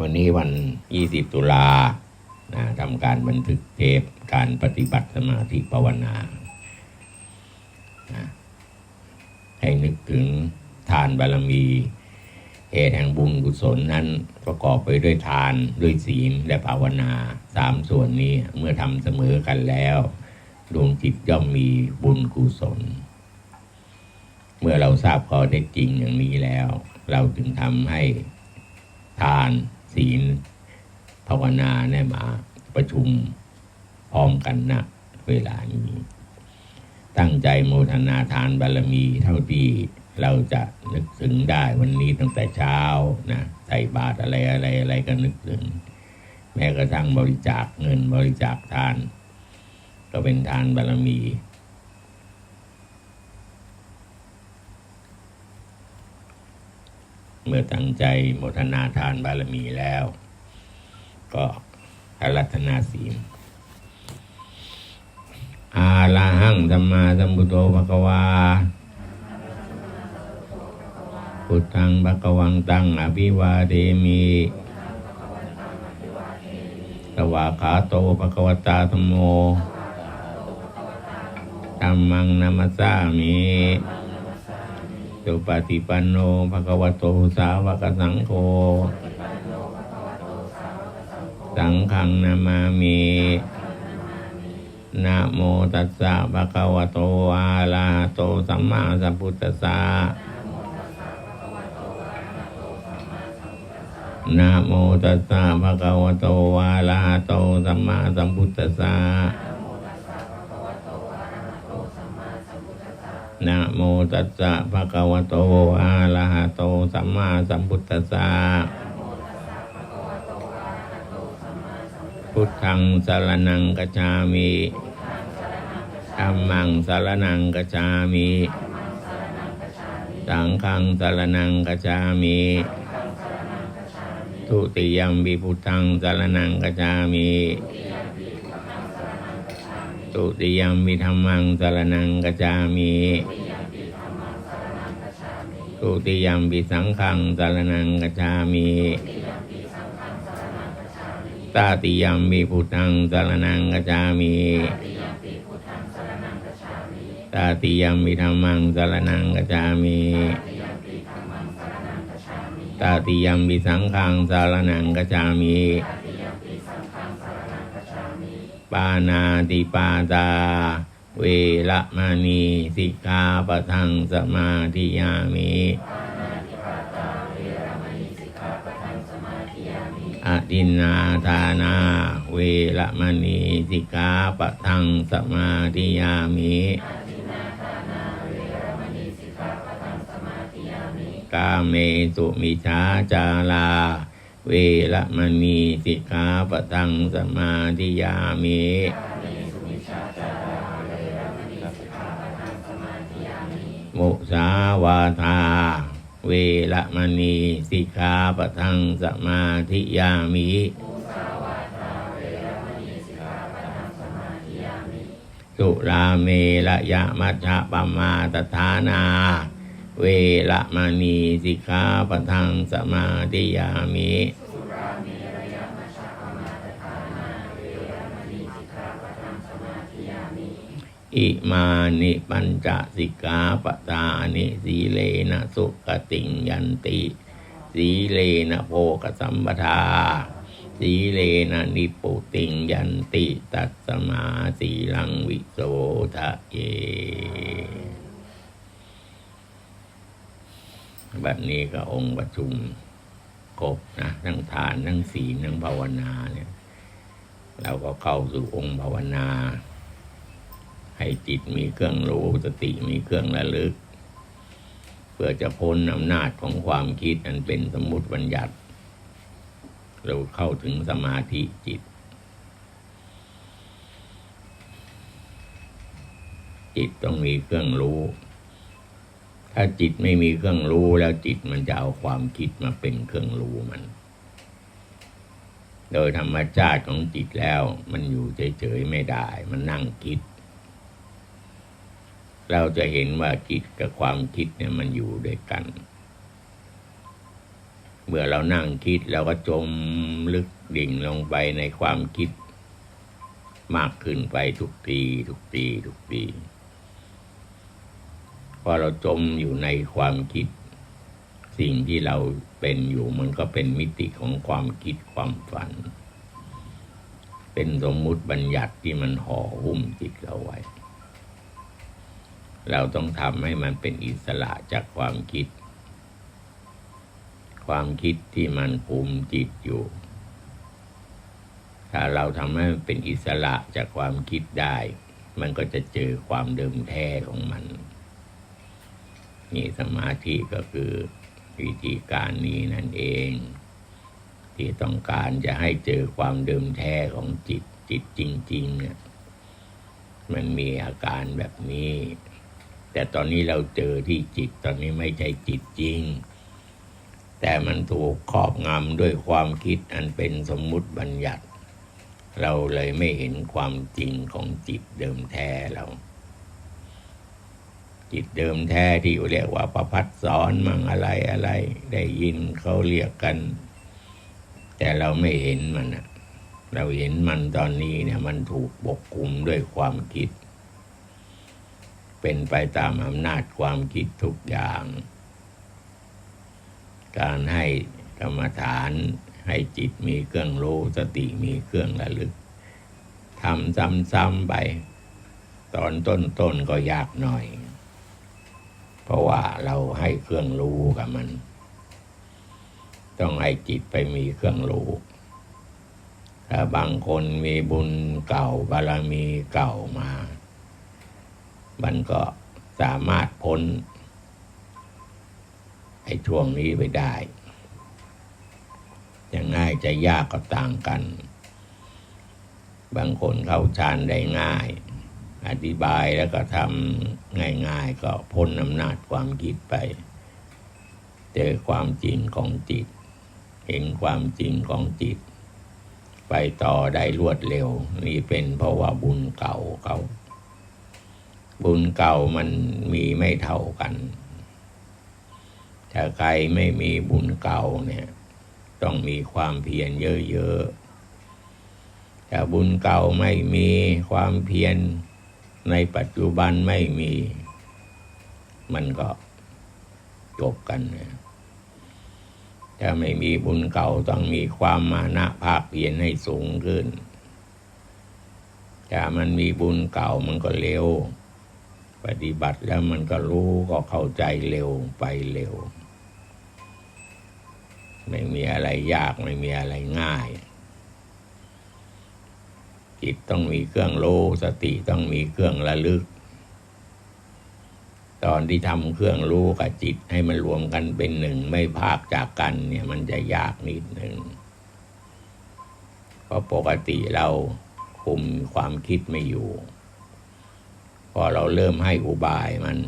วันนี้วัน 20 ตุลานะทำการบันทึกเทปการปฏิบัติสมาธิภาวนานะให้นึกถึงทานบารมีเหตุแห่งบุญกุศลนั้นประกอบไปด้วยทานด้วยศีลและภาวนาสามส่วนนี้เมื่อทำเสมอกันแล้วดวงจิตย่อมมีบุญกุศล เมื่อเราทราบข้อได้จริงอย่างนี้แล้ว เราจึงทำให้ทาน ศีล ภาวนาเนี่ยมาประชุมพร้อมกันนะเวลานี้ ตั้งใจโมทนาทานบารมีเท่าที่เราจะนึกถึงได้วันนี้ตั้งแต่เช้านะใส่บาตรอะไรอะไรอะไรก็นึกถึง แม้กระทั่งบริจาคเงินบริจาคทาน ก็เป็นทานบารมี เมื่อตั้งใจโมทนาทานบารมีแล้ว ก็อารัตนาศีลอาลาหังสัมมาสัมพุทโธภะคะวาพุทธังภะคะวังตังอภิวาเทมิสวากขาโตภะคะวตาธโมธัมมังนามัสสามิ สุปฏิปันโนภะคะวะโตสาวกสังโฆสังฆังนามามินะโมตัสสะภะคะวะโตอะระหะโตสัมมาสัมพุทธัสสะนะโมตัสสะภะคะวะโตอะระหะโตสัมมาสัมพุทธัสสะ นะโมตัสสะภะคะวะโตอะระหะโตสัมมาสัมพุทธัสสะพุทธังสารนังกัจามิธัมมังสารนังกัจามิสังฆังสารนังกัจามิทุติยมวิพุทธังสารนังกัจจามิ ทุติยมวิธรรมังสารนังกจามิทุติยมวิสังฆังสารนังกจามิตาติยมวิพุทธังสารนังกจามิตาติยมวิธรรมังสารนังกจามิตาติยมวิสังฆังสารนังกจจามิ ปานาติปาตา เวละมณีสิกขาปะทังสมาธิยามิอดินนาทานา เวละมณีสิกขาปะทังสมาธิยามิกาเมสุมิชาจาลา เวละมณีสิกขาปะทังสมาธิยามิมุสาวาทา เวละมณีสิกขาปทังสมาธิยามิสุราเมระยะมัชฌะปมาตฐานา เวละมณีสิกขาปทังสมาธิยามิอิมานิปัญจสิกขาปตานิสีเลนะสุขติงยันติ สีเลนะโภกสัมปทา สีเลนะนิปุติงยันติ ตัสมาสีลังวิโสทะเย แบบนี้ก็องค์ประชุมครบนะทั้งทานทั้งศีลทั้งภาวนาเนี่ยเราก็เข้าสู่องค์ภาวนา ให้จิตมีเครื่องรู้สติมีเครื่องระลึก เพื่อจะพ้นอำนาจของความคิดอันเป็นสมมุติบัญญัติ เราเข้าถึงสมาธิจิต จิตต้องมีเครื่องรู้ ถ้าจิตไม่มีเครื่องรู้แล้วจิตมันจะเอาความคิดมาเป็นเครื่องรู้มัน โดยธรรมชาติของจิตแล้วมันอยู่เฉยๆไม่ได้ มันนั่งคิด เราจะเห็นว่าจิตกับความคิดเนี่ยมันอยู่ด้วยกัน เมื่อเรานั่งคิดเราก็จมลึกดิ่งลงไปในความคิด มากขึ้นไปทุกทีทุกทีทุกที พอเราจมอยู่ในความคิด สิ่งที่เราเป็นอยู่มันก็เป็นมิติของความคิดความฝัน เป็นสมมุติบัญญัติที่มันห่อหุ้มจิตเราไว้ เราต้องทำให้มันเป็นอิสระจากความคิด ความคิดที่มันคุมจิตอยู่ถ้าเราทำให้มันเป็นอิสระจากความคิดได้ มันก็จะเจอความเดิมแท้ของมัน นี่สมาธิก็คือวิธีการนี้นั่นเอง ที่ต้องการจะให้เจอความเดิมแท้ของจิตจิตจริง ๆ เนี่ย มันมีอาการแบบนี้ แต่ตอนนี้เราเจอที่จิตตอนนี้ไม่ใช่จิตจริง แต่มันถูกครอบงำด้วยความคิดอันเป็นสมมุติบัญญัติ เราเลยไม่เห็นความจริงของจิตเดิมแท้เรา จิตเดิมแท้ที่เรียกว่าประพัดสอนมั่งอะไรอะไร ได้ยินเขาเรียกกัน แต่เราไม่เห็นมันอะเราเห็นมันตอนนี้เนี่ยมันถูกปกคลุมด้วยความคิด เป็นไปตามอำนาจความคิดทุกอย่าง การให้กรรมฐานให้จิตมีเครื่องรู้สติมีเครื่องระลึกทำซ้ำๆไป ตอนต้นๆก็ยากหน่อย เพราะว่าเราให้เครื่องรู้กับมัน ต้องให้จิตไปมีเครื่องรู้ถ้าบางคนมีบุญเก่าบารมีเก่ามา มันก็สามารถพ้นไอ้ช่วงนี้ไปได้จะง่ายจะยากก็ต่างกัน บางคนเข้าฌานได้ง่าย อธิบายแล้วก็ทำง่ายๆ ก็พ้นอำนาจความคิดไป เจอความจริงของจิต เห็นความจริงของจิต ไปต่อได้รวดเร็ว นี่เป็นเพราะว่าบุญเก่าเขาบุญเก่ามันมีไม่เท่ากันถ้าใครไม่มีบุญเก่าเนี่ย ต้องมีความเพียรเยอะๆถ้าบุญเก่าไม่มีความเพียร ในปัจจุบันไม่มี มันก็จบกันนะถ้าไม่มีบุญเก่าต้องมีความมานะภาคเพียรให้สูงขึ้น ถ้ามันมีบุญเก่ามันก็เร็ว ปฏิบัติแล้วมันก็รู้ก็เข้าใจเร็วไปเร็ว ไม่มีอะไรยากไม่มีอะไรง่าย จิตต้องมีเครื่องรู้สติต้องมีเครื่องระลึก ตอนที่ทำเครื่องรู้กับจิตให้มันรวมกันเป็นหนึ่งไม่พากจากกันเนี่ยมันจะยากนิดหนึ่งเพราะปกติเราคุมความคิดไม่อยู่ พอเราเริ่มให้อุบายมัน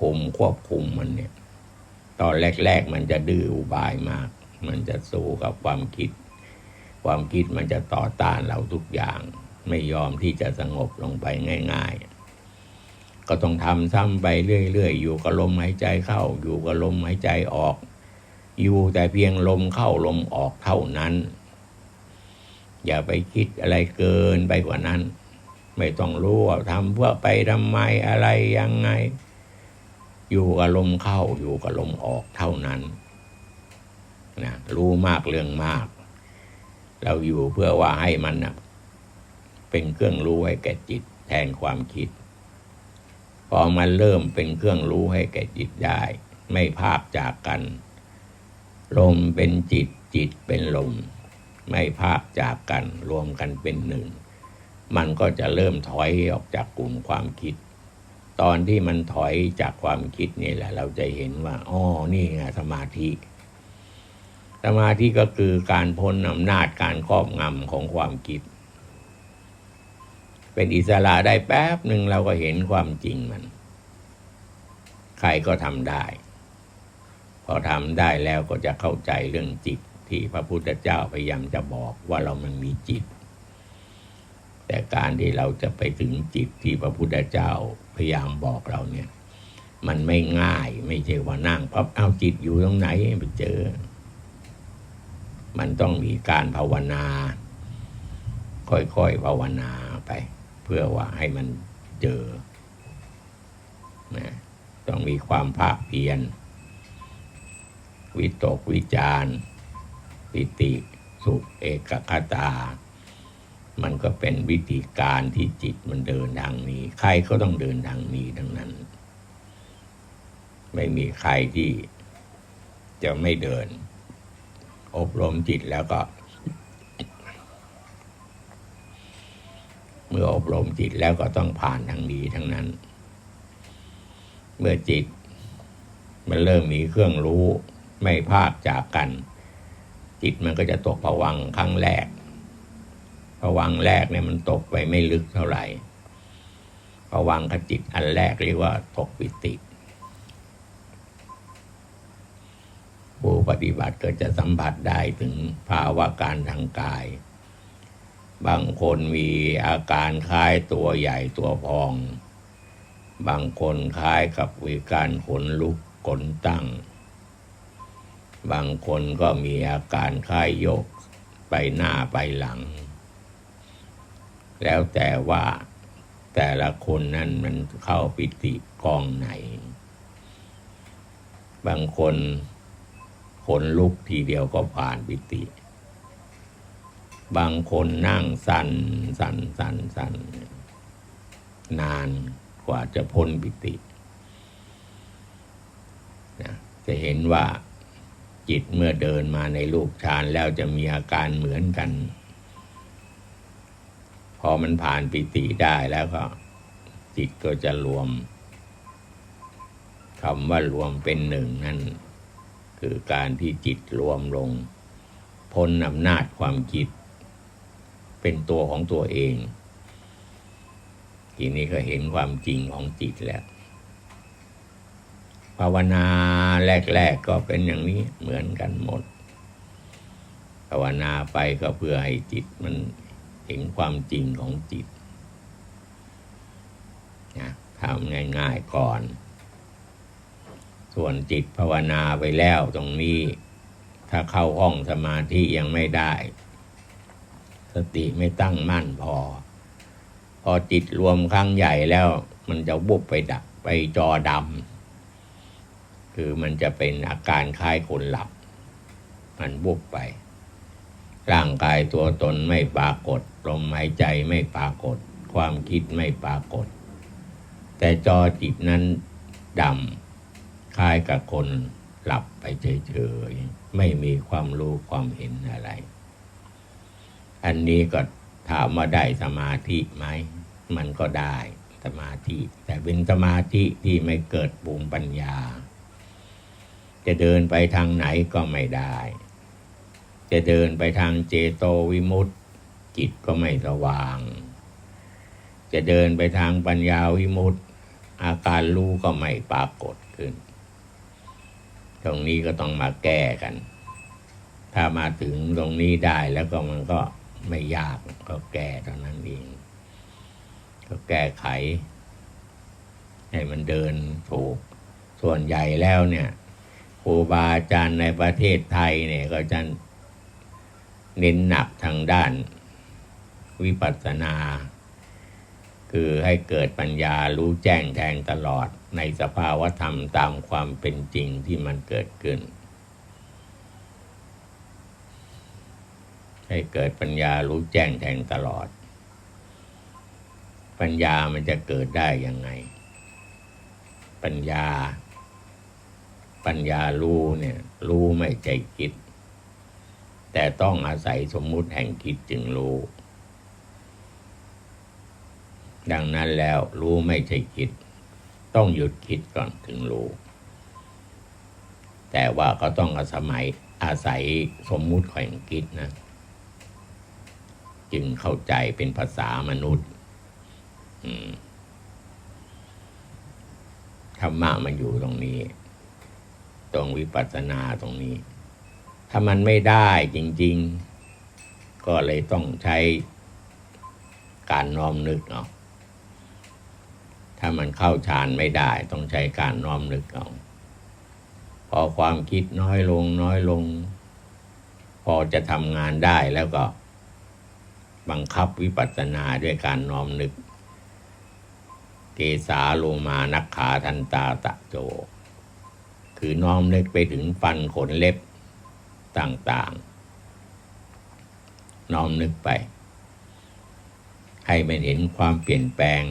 คุมควบคุมมันเนี่ย ตอนแรก ๆ มันจะดื้ออุบายมาก มันจะสู้กับความคิด ความคิดมันจะต่อต้านเราทุกอย่าง ไม่ยอมที่จะสงบลงไปง่าย ๆ ก็ต้องทำซ้ำไปเรื่อยๆ อยู่กับลมหายใจเข้า อยู่กับลมหายใจออก อยู่แต่เพียงลมเข้าลมออกเท่านั้น อย่าไปคิดอะไรเกินไปกว่านั้น ไม่ต้องรู้ว่าทำเพื่อไปทำไมอะไรยังไง อยู่กับลมเข้าอยู่กับลมออกเท่านั้นนะรู้มากเรื่องมาก เราอยู่เพื่อว่าให้มันนะเป็นเครื่องรู้ให้แก่จิตแทนความคิด พอมันเริ่มเป็นเครื่องรู้ให้แก่จิตได้ ไม่ภาคจากกัน ลมเป็นจิตจิตเป็นลม ไม่ภาคจากกัน รวมกันเป็นหนึ่ง มันก็จะเริ่มถอยออกจากกลุ่มความคิด ตอนที่มันถอยจากความคิดนี่แหละ เราจะเห็นว่าอ๋อนี่ไงสมาธิ สมาธิก็คือการพ้นอำนาจการครอบงำของความคิด เป็นอิสระได้แป๊บหนึ่งเราก็เห็นความจริงมัน ใครก็ทำได้ พอทำได้แล้วก็จะเข้าใจเรื่องจิตที่พระพุทธเจ้าพยายามจะบอกว่าเรามันมีจิต แต่การที่เราจะไปถึงจิตที่พระพุทธเจ้าพยายามบอกเราเนี่ย มันไม่ง่ายไม่ใช่ว่านั่งปั๊บเอาจิตอยู่ตรงไหนไปเจอ มันต้องมีการภาวนา ค่อยๆภาวนาไป เพื่อว่าให้มันเจอนะต้องมีความภาคเพียรวิตกวิจารปิติสุขเอกคตา มันก็เป็นวิธีการที่จิตมันเดินทางนี้ ใครก็ต้องเดินทางนี้ทั้งนั้น ไม่มีใครที่จะไม่เดิน อบรมจิตแล้วก็ เมื่ออบรมจิตแล้วก็ต้องผ่านทางนี้ทั้งนั้น เมื่อจิต มันเริ่มมีเครื่องรู้ไม่พลาดจากกัน จิตมันก็จะตกผวังครั้งแรกผวังแรกเนี่ยมันตกไปไม่ลึกเท่าไหร่ผวังขจิตอันแรกเรียกว่าตกปิติ ผู้ปฏิบัติก็จะสัมผัสได้ถึงภาวะการทางกาย บางคนมีอาการคล้ายตัวใหญ่ตัวพอง บางคนคล้ายกับวิการขนลุกขนตั้ง บางคนก็มีอาการคล้ายโยกไปหน้าไปหลัง แล้วแต่ว่าแต่ละคนนั่นมันเข้าปิติกองไหน บางคน ขนลุกทีเดียวก็ผ่านปิติ บางคนนั่งสันสันสันสันนานกว่าจะพ้นปิตินะจะเห็นว่าจิตเมื่อเดินมาในรูปฌานแล้วจะมีอาการเหมือนกัน พอมันผ่านปิติได้แล้วก็ จิตก็จะรวมคำว่ารวมเป็นหนึ่งนั่น คือการที่จิตรวมลงพ้นอำนาจความคิด เป็นตัวของตัวเอง ทีนี้ก็เห็นความจริงของจิตแล้วภาวนาแรก ๆ ก็เป็นอย่างนี้เหมือนกันหมด ภาวนาไปก็เพื่อให้จิตมันเห็นความจริงของจิตนะทำง่าย ๆ ก่อน ส่วนจิตภาวนาไปแล้วตรงนี้ ถ้าเข้าห้องสมาธิยังไม่ได้ สติไม่ตั้งมั่นพอ พอจิตรวมครั้งใหญ่แล้ว มันจะบุบไปดับไปจอดำคือมันจะเป็นอาการคล้ายคนหลับ มันบุบไป ร่างกายตัวตนไม่ปรากฏลมหายใจไม่ปรากฏ ความคิดไม่ปรากฏ แต่จอจิตนั้นดำ คล้ายกับคนหลับไปเฉยๆ ไม่มีความรู้ความเห็นอะไร อันนี้ก็ถามว่าได้สมาธิไหม มันก็ได้สมาธิ แต่เป็นสมาธิที่ไม่เกิดปูมิปัญญา จะเดินไปทางไหนก็ไม่ได้ จะเดินไปทางเจโตวิมุตติ จิตก็ไม่สว่าง จะเดินไปทางปัญญาวิมุตติ อาการรู้ก็ไม่ปรากฏขึ้น ตรงนี้ก็ต้องมาแก้กัน ถ้ามาถึงตรงนี้ได้แล้วก็มันก็ไม่ยากก็แก้เท่านั้นเอง ก็แก้ไข ให้มันเดินถูก ส่วนใหญ่แล้วเนี่ยครูบาอาจารย์ในประเทศไทยเนี่ยก็จะเน้นหนักทางด้านวิปัสสนา คือให้เกิดปัญญารู้แจ้งแทงตลอด ในสภาวธรรมตามความเป็นจริงที่มันเกิดขึ้น ให้เกิดปัญญารู้แจ้งแทงตลอด ปัญญามันจะเกิดได้ยังไง ปัญญา ปัญญารู้เนี่ย รู้ไม่ใจคิด แต่ต้องอาศัยสมมุติแห่งคิดจึงรู้ดังนั้นแล้วรู้ไม่ใช่คิด ต้องหยุดคิดก่อนถึงรู้แต่ว่าก็ต้องอาศัยอาศัยสมมุติแห่งคิดนะ จึงเข้าใจเป็นภาษามนุษย์ธรรมะมันอยู่ตรงนี้ ตรงวิปัสสนาตรงนี้ ถ้ามันไม่ได้จริง ๆ ก็เลยต้องใช้การน้อมนึกเอาะ ถ้ามันเข้าฌานไม่ได้ต้องใช้การน้อมนึกเอาพอความคิดน้อยลงน้อยลง พอจะทำงานได้แล้วก็ บังคับวิปัสสนาด้วยการน้อมนึก เกสาโลมานักขาทันตาตะโจ คือน้อมนึกไปถึงฟันขนเล็บต่างๆ น้อมนึกไป ให้มันเห็นความเปลี่ยนแปลง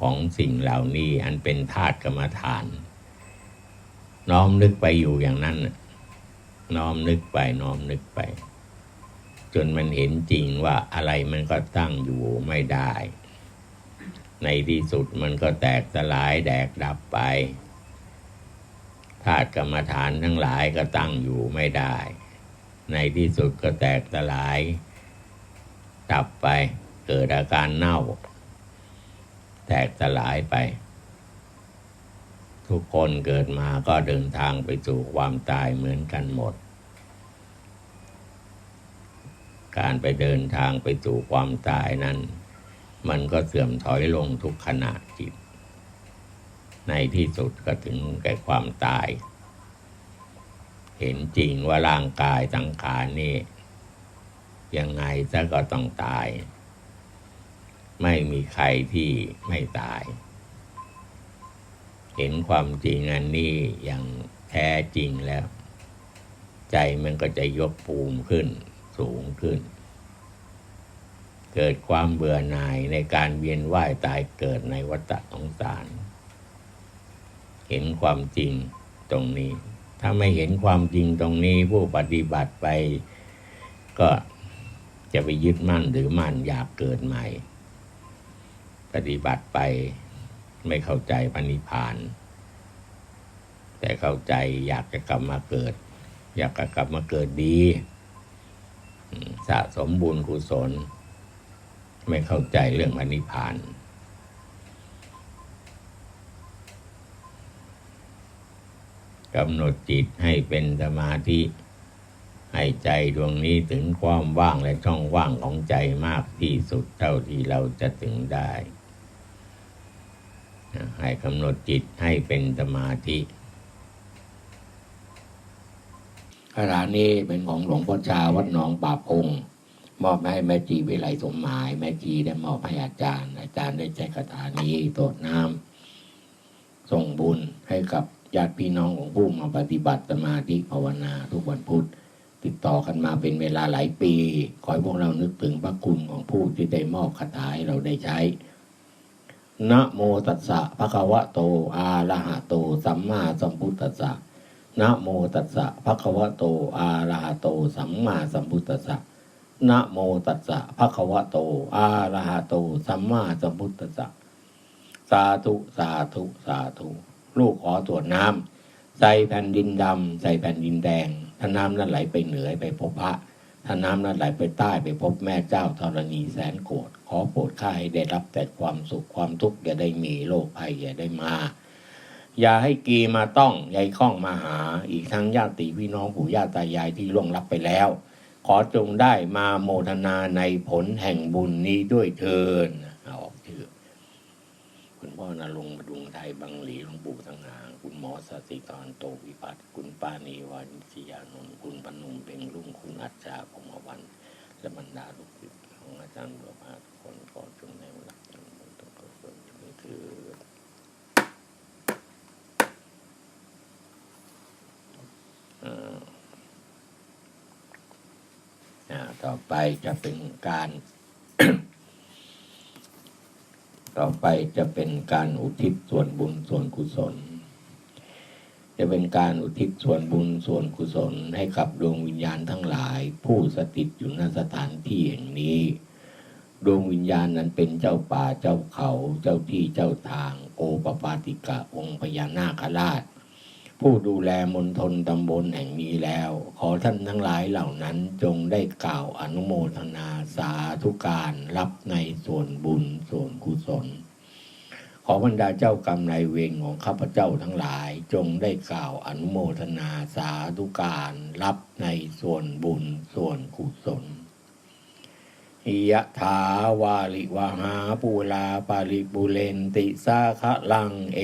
ของสิ่งเหล่านี้อันเป็นธาตุกรรมฐาน น้อมนึกไปอยู่อย่างนั้นน้อมนึกไปน้อมนึกไป จนมันเห็นจริงว่าอะไรมันก็ตั้งอยู่ไม่ได้ ในที่สุดมันก็แตกสลายแดกดับไปธาตุกรรมฐานทั้งหลายก็ตั้งอยู่ไม่ได้ ในที่สุดก็แตกสลาย ดับไปเกิดอาการเน่า แตกสลายไป ทุกคนเกิดมาก็เดินทางไปสู่ความตายเหมือนกันหมด การไปเดินทางไปสู่ความตายนั้น มันก็เสื่อมถอยลงทุกขณะจิต ในที่สุดก็ถึงแก่ความตาย เห็นจริงว่าร่างกายสังขารนี่ยังไงซะก็ต้องตาย ไม่มีใครที่ไม่ตาย เห็นความจริงอันนี้อย่างแท้จริงแล้ว ใจมันก็จะยกภูมิขึ้นสูงขึ้น เกิดความเบื่อหน่ายในการเวียนว่ายตายเกิดในวัฏสงสาร เห็นความจริงตรงนี้ ถ้าไม่เห็นความจริงตรงนี้ผู้ปฏิบัติไปก็จะไปยึดมั่นหรือมั่นอยากเกิดใหม่ ปฏิบัติไป ไม่เข้าใจปณิพาน แต่เข้าใจอยากจะกลับมาเกิด อยากจะกลับมาเกิดดีสะสมบุญกุศล ไม่เข้าใจเรื่องปณิพานกำหนดจิตให้เป็นสมาธิให้ใจดวงนี้ถึงความว่างและช่องว่างของใจมากที่สุดเท่าที่เราจะถึงได้ ให้กำหนดจิตให้เป็นสมาธิคาถานี้เป็นของหลวงพ่อชาวัดหนองป่าพงมอบให้แม่จีวิไลสมหมาย แม่จีได้มอบให้อาจารย์ อาจารย์ได้ใช้คาถานี้โตดน้ำส่งบุญให้กับญาติพี่น้องของผู้มาปฏิบัติสมาธิภาวนาทุกวันพุธติดต่อกันมาเป็นเวลาหลายปี ขอให้พวกเรานึกถึงพระคุณของผู้ที่ได้มอบคาถาให้เราได้ใช้ นะโมตัสสะภะคะวะโต อะระหะโต สัมมาสัมพุทธัสสะนะโมตัสสะภะคะวะโต อะระหะโต สัมมาสัมพุทธัสสะนะโมตัสสะภะคะวะโต อะระหะโต สัมมาสัมพุทธัสสะสาธุ สาธุ สาธุ ลูกขอตรวจน้ำใส่แผ่นดินดำใส่แผ่นดินแดงถ้าน้ำนั้นไหลไปเหนือไปพบพระ ถ้าน้ำนั้นไหลไปใต้ไปพบแม่เจ้าธรณีแสนโกรธขอโปรดข้าให้ได้รับแต่ความสุขความทุกข์อย่าได้มีโรคภัยอย่าได้มา อย่าให้กีมาต้องยายข้องมาหา อีกทั้งญาติพี่น้องปู่ย่าตายายที่ล่วงลับไปแล้ว ขอจงได้มาโมทนาในผลแห่งบุญนี้ด้วยเทินเอาออกชื่อคุณพ่อนรงค์บดุงไทยบังหลีหลวงปู่สังหาง หมอสสิธรโตวิพัฒน์คุณป้านีวานิชยานนท์คุณพนุมเพ็งรุ่งคุณอัจฉาพงศ์วันและบรรดาลูกศิษย์ของอาจารย์บัวพาทุกคนขอจงในหลักอย่างบุญต้องขอส่วนจะไม่ถือต่อไปจะเป็นการ ต่อไปจะเป็นการอุทิศส่วนบุญส่วนกุศล จะเป็นการอุทิศส่วนบุญส่วนกุศลให้กับดวงวิญญาณทั้งหลาย ผู้สถิตอยู่ณสถานที่แห่งนี้ ดวงวิญญาณนั้นเป็นเจ้าป่าเจ้าเขาเจ้าที่เจ้าทางโอปปาติกะองค์พญานาคราช ผู้ดูแลมณฑลตำบลแห่งนี้แล้ว ขอท่านทั้งหลายเหล่านั้นจงได้กล่าวอนุโมทนาสาธุการรับในส่วนบุญส่วนกุศล ขอบรรดาเจ้ากรรมนายเวรของข้าพเจ้าทั้งหลาย จงได้กล่าวอนุโมทนาสาธุการ รับในส่วนบุญส่วนกุศลยะถาวาลิวหาปูลาปาริปุเรนติสาคะลังเอ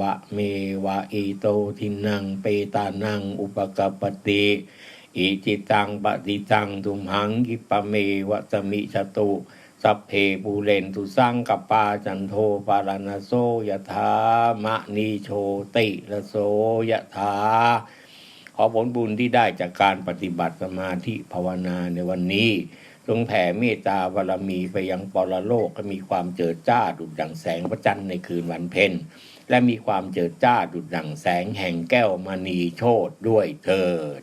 วะเมวะอิโตทินังเปตานังอุปกปปติอิจิตังปฏิตังทุมหังกิปะเมวะสมิชตุ สัพเพปูเรนตุสังกปาจันโทปารณโสยถามะนีโชติละโสยถาขอผลบุญที่ได้จากการปฏิบัติสมาธิภาวนาในวันนี้จงแผ่เมตตาบารมีไปยังปรโลกก็มีความเจิดจ้าดุจดังแสงพระจันทร์ในคืนวันเพ็ญและมีความเจิดจ้าดุจดังแสงแห่งแก้วมณีโชตด้วยเถิด